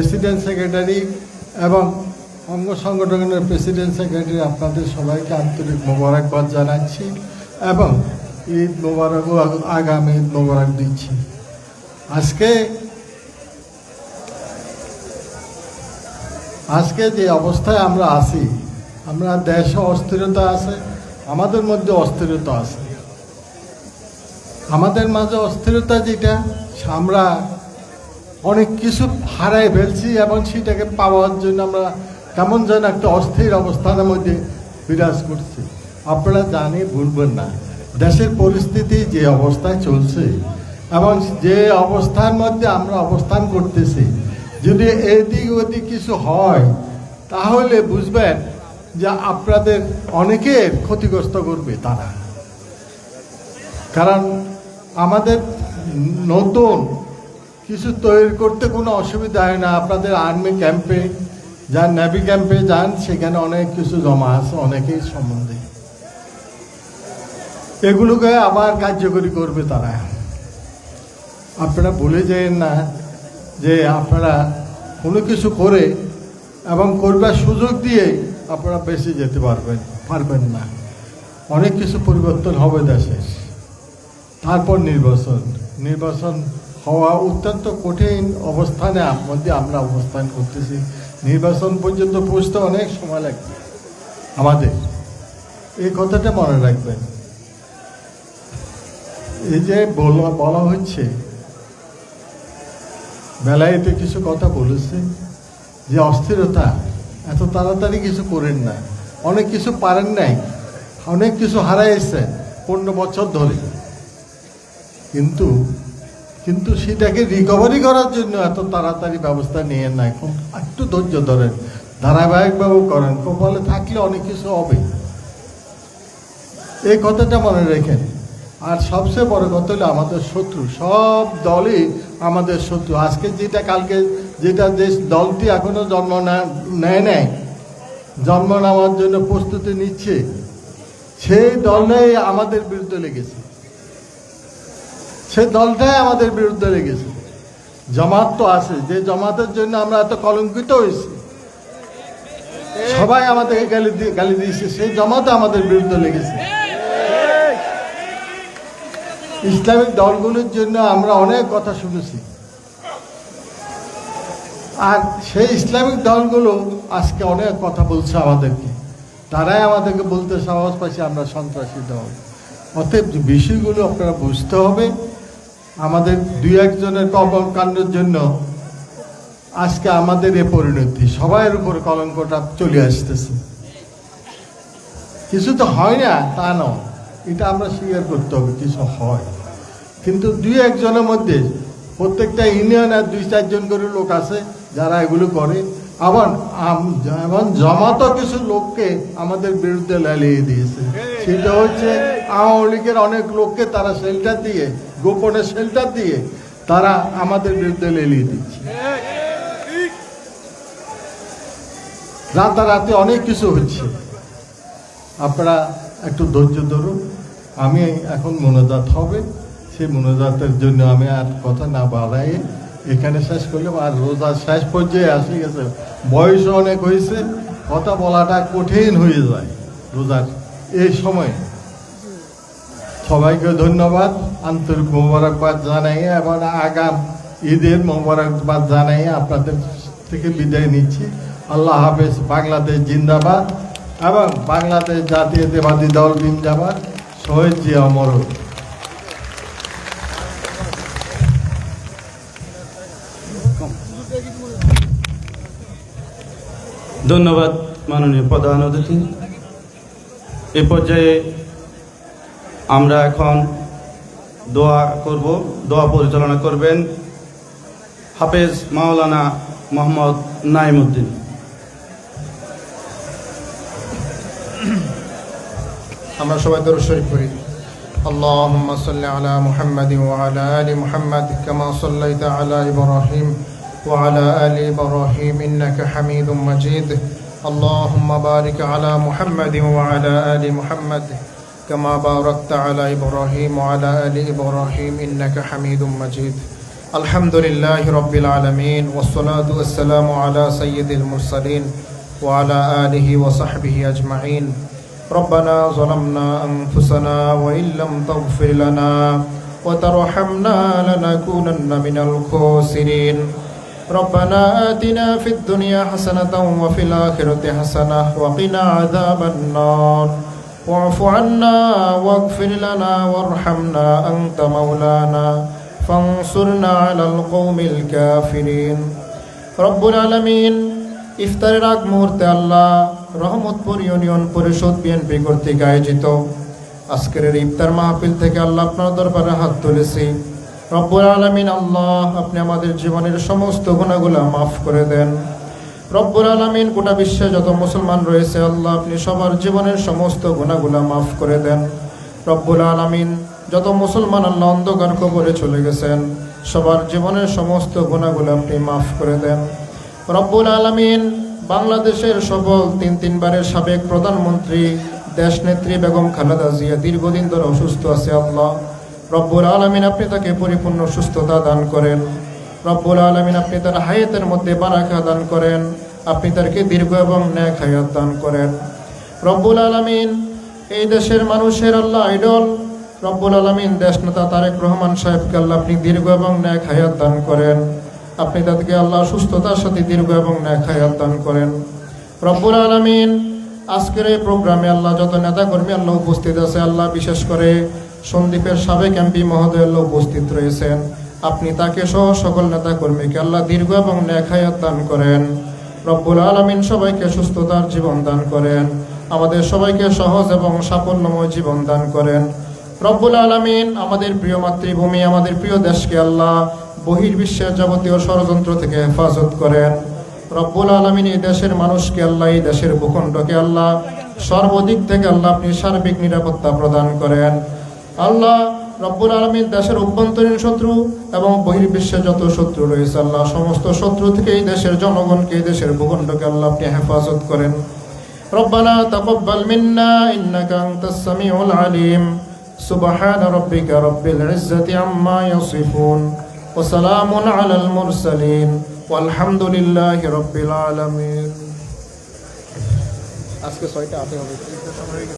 President secretary এবং অঙ্গ সংগঠনের প্রেসিডেন্ট সেক্রেটারি আপনাদের সবাইকে আন্তরিক মোবারকবাদ জানাচ্ছি এবং ঈদ মোবারক আগামী ঈদ মোবারক দিচ্ছি। আজকে আজকে যে অবস্থায় আমরা আছি, আমরা দেশে অস্থিরতা আছে, আমাদের মধ্যে অস্থিরতা আছে। আমাদের মাঝে অস্থিরতা যেটা, আমরা অনেক কিছু হারাই ফেলছি এবং সেটাকে পাওয়ার জন্য আমরা কেমন যেন একটা অস্থির অবস্থানের মধ্যে বিরাজ করছি। আপনারা জানি, ভুলবেন না, দেশের পরিস্থিতি যে অবস্থায় চলছে এবং যে অবস্থার মধ্যে আমরা অবস্থান করতেছি, যদি এদিক ওদিক কিছু হয়, তাহলে বুঝবেন যে আপনাদের অনেকের ক্ষতিগ্রস্ত করবে তারা। কারণ আমাদের নতুন কিছু তৈরি করতে কোনো অসুবিধা হয় না। আপনাদের আর্মি ক্যাম্পে যান, নেভি ক্যাম্পে যান, সেখানে অনেক কিছু জমা আছে, অনেকেই সম্বন্ধে। এগুলোকে আবার কার্যকরী করবে তারা। আপনারা ভুলে যেন না যে আপনারা কোনো কিছু করে এবং করবার সুযোগ দিয়ে আপনারা বেশি যেতে পারবেন পারবেন না। অনেক কিছু পরিবর্তন হবে দেশের তারপর নির্বাচন। নির্বাচন হওয়া অত্যন্ত কঠিন অবস্থানে মধ্যে আমরা অবস্থান করতেছি। নির্বাচন পর্যন্ত পৌঁছতে অনেক সময় লাগবে আমাদের। এই কথাটা মনে রাখবেন। এই যে বলা বলা হচ্ছে বেলায়েতে কিছু কথা বলেছে, যে অস্থিরতা, এত তাড়াতাড়ি কিছু করেন না। অনেক কিছু পারেন নাই, অনেক কিছু হারাইছে পনেরো বছর ধরে। কিন্তু কিন্তু সেটাকে রিকভারি করার জন্য এত তাড়াতাড়ি ব্যবস্থা নিয়ে না। এখন একটু ধৈর্য ধরেন। ধারাবাহিকভাবে করেন। কপালে থাকলে অনেক কিছু হবে। এই কথাটা মনে রেখেন। আর সবচেয়ে বড় কথা হলো আমাদের শত্রু। সব দলই আমাদের শত্রু। আজকে যেটা, কালকে যেটা দেশ, দলটি এখনও জন্ম নেয় নেয় জন্ম নেওয়ার জন্য প্রস্তুতি নিচ্ছে, সেই দলটাই আমাদের বিরুদ্ধে লেগেছে। সে দলটাই আমাদের বিরুদ্ধে লেগেছে জমাত তো আছে, যে জমাতের জন্য আমরা এত কলঙ্কিত হয়েছি, সবাই আমাদেরকে গালি দিয়ে গালি দিয়েছে সেই জমাতে আমাদের বিরুদ্ধে লেগেছে। ইসলামিক দলগুলোর জন্য আমরা অনেক কথা শুনেছি। আর সেই ইসলামিক দলগুলো আজকে অনেক কথা বলছে আমাদেরকে। তারাই আমাদেরকে বলতে সাহস পাচ্ছে আমরা সন্ত্রাসী দল। অতএব বিষয়গুলো আপনারা বুঝতে হবে। আমাদের দুই একজনের কর্মকাণ্ডের জন্য আজকে আমাদের এ পরিণতি। সবাইয়ের উপর কলঙ্কটা চলে আসতেছে। কিছু তো হয় না, তা নয়। এটা আমরা স্বীকার করতে হবে, কিছু হয়। কিন্তু দুই একজনের মধ্যে প্রত্যেকটা ইউনিয়ন আর দুই চারজন করে লোক আছে যারা এগুলো করে। আবার যেমন জমাতো কিছু লোককে আমাদের বিরুদ্ধে লালিয়ে দিয়েছে। সেটা হচ্ছে আওয়ামী লীগের অনেক লোককে তারা শেল্টার দিয়ে গোপনে শেল্টার দিয়ে তারা আমাদের বিরুদ্ধে লেলিয়ে দিচ্ছে। রাতারাতি অনেক কিছু হচ্ছে। আপনারা একটু ধৈর্য ধরুন। আমি এখন মনোজাত হবে। সেই মনোজাতের জন্য আমি আর কথা না বাড়াই এখানে শেষ করলাম। আর রোজা শেষ পর্যায়ে আসে গেছে। বয়সও অনেক হয়েছে। কথা বলাটা কঠিন হয়ে যায় রোজার এই সময়। সবাইকে ধন্যবাদ। আন্তরিক মোবারকবাদ জানাই এবং আগাম ঈদের মোবারকবাদ জানাই আপনাদের থেকে বিদায় নিচ্ছি। আল্লাহ হাফেজ, বাংলাদেশ জিন্দাবাদ এবং বাংলাদেশ জাতীয়তাবাদী দল জিন্দাবাদ। শহীদ জি অমর ধন্যবাদ মাননীয় প্রধান অতিথি। এ পর্যায়ে আমরা এখন দোয়া করব দোয়া পরিচালনা করবেন হাফেজ মাওলানা মোহাম্মদ নাইমুদ্দিন আমরা সবাই দরুদ শরীফ পড়ি اللهم صل على محمد وعلى آل محمد كما صليت على إبراهيم وعلى آل إبراهيم إنك حميد مجيد اللهم بارك على محمد وعلى آل محمد كما باركت على إبراهيم وعلى آل إبراهيم إنك حميد مجيد. الحمد لله رب العالمين والصلاة والسلام على سيد المرسلين وعلى آله وصحبه أجمعين. ربنا ظلمنا أنفسنا وإن لم تغفر لنا وترحمنا لنكونن من الخاسرين. ربنا آتنا في الدنيا حسنة وفي الآخرة حسنة وقنا عذاب النار. واعف عنا واغفر لنا وارحمنا أنت مولانا فانصرنا على القوم الكافرين رب العالمين ইফতারের আগ মুহূর্তে আল্লাহ রহমতপুর ইউনিয়ন পরিষদ বিএনপি কর্তৃক আয়োজিত আজকের এই ইফতার মাহফিল থেকে আল্লাহ আপনার দরবারে হাত তুলেছি রব্বুল আলমিন আল্লাহ আপনি আমাদের জীবনের সমস্ত গুণাগুলা মাফ করে দেন রব্বুল আলমিন গোটা বিশ্বে যত মুসলমান রয়েছে, আল্লাহ আপনি সবার জীবনের সমস্ত গুণাগুলা মাফ করে দেন। রব্বুল আলমিন যত মুসলমান আল্লাহ অন্ধকার কবরে চলে গেছেন, সবার জীবনের সমস্ত গুণাগুলো আপনি মাফ করে দেন। রব্বুল আলমিন বাংলাদেশের সফল তিন তিনবারের সাবেক প্রধানমন্ত্রী দেশনেত্রী বেগম খালেদা জিয়া দীর্ঘদিন ধরে অসুস্থ আছে, আল্লাহ। রব্বুল আলমিন আপনি তাকে পরিপূর্ণ সুস্থতা দান করেন। রব্বুল আলমিন আপনি তার হায়াতের মধ্যে বারাকা দান করেন, আপনি তাকে দীর্ঘ এবং ন্যাক হায়াত দান করেন। রব্বুল আলমিন এই দেশের মানুষের আল্লাহ আইডল। রব্বুল আলমিন দেশ নেতা তারেক রহমান সাহেবকে আল্লাহ আপনি দীর্ঘ এবং ন্যাক হায়াত দান করেন। আপনি তাদেরকে আল্লাহ সুস্থতার সাথে দীর্ঘ এবং ন্যাক হায়াত দান করেন। রব্বুল আলমিন আজকের এই প্রোগ্রামে আল্লাহ যত নেতাকর্মী আল্লাহ উপস্থিত আছে, আল্লাহ বিশেষ করে সন্দীপের সাবেক এমপি মহোদয় আল্লাহ উপস্থিত রয়েছেন। আপনি তাকে সহ সকল নেতাকর্মীকে আল্লাহ দীর্ঘ এবং ন্যাক দান করেন। রব্বুল আলমিন সবাইকে সুস্থতার জীবন দান করেন। আমাদের সবাইকে সহজ এবং সাফল্যময় জীবন দান করেন। রব্বুল আলমিন আমাদের প্রিয় মাতৃভূমি, আমাদের প্রিয় দেশকে আল্লাহ বহির্বিশ্বের যাবতীয় ষড়যন্ত্র থেকে হেফাজত করেন। রব্বুল আলমিন এই দেশের মানুষকে আল্লাহ, এই দেশের ভূখণ্ডকে আল্লাহ সর্বদিক থেকে আল্লাহ আপনি সার্বিক নিরাপত্তা প্রদান করেন। আল্লাহ রব্বুল আলমিন দেশের অভ্যন্তরীণ শত্রু এবং বহির্বিশ্বে যত শত্রু রয়েছে আল্লাহ সমস্ত শত্রু থেকে এই দেশের জনগণকে এই দেশের ভূখণ্ডকে আল্লাহ আপনি হেফাজত করেন ربنا تقبل منا إنك أنت السميع العليم سبحان ربك رب العزة عما يصفون وسلام على المرسلين والحمد لله رب العالمين আজকে ছয়টা হাতে হবে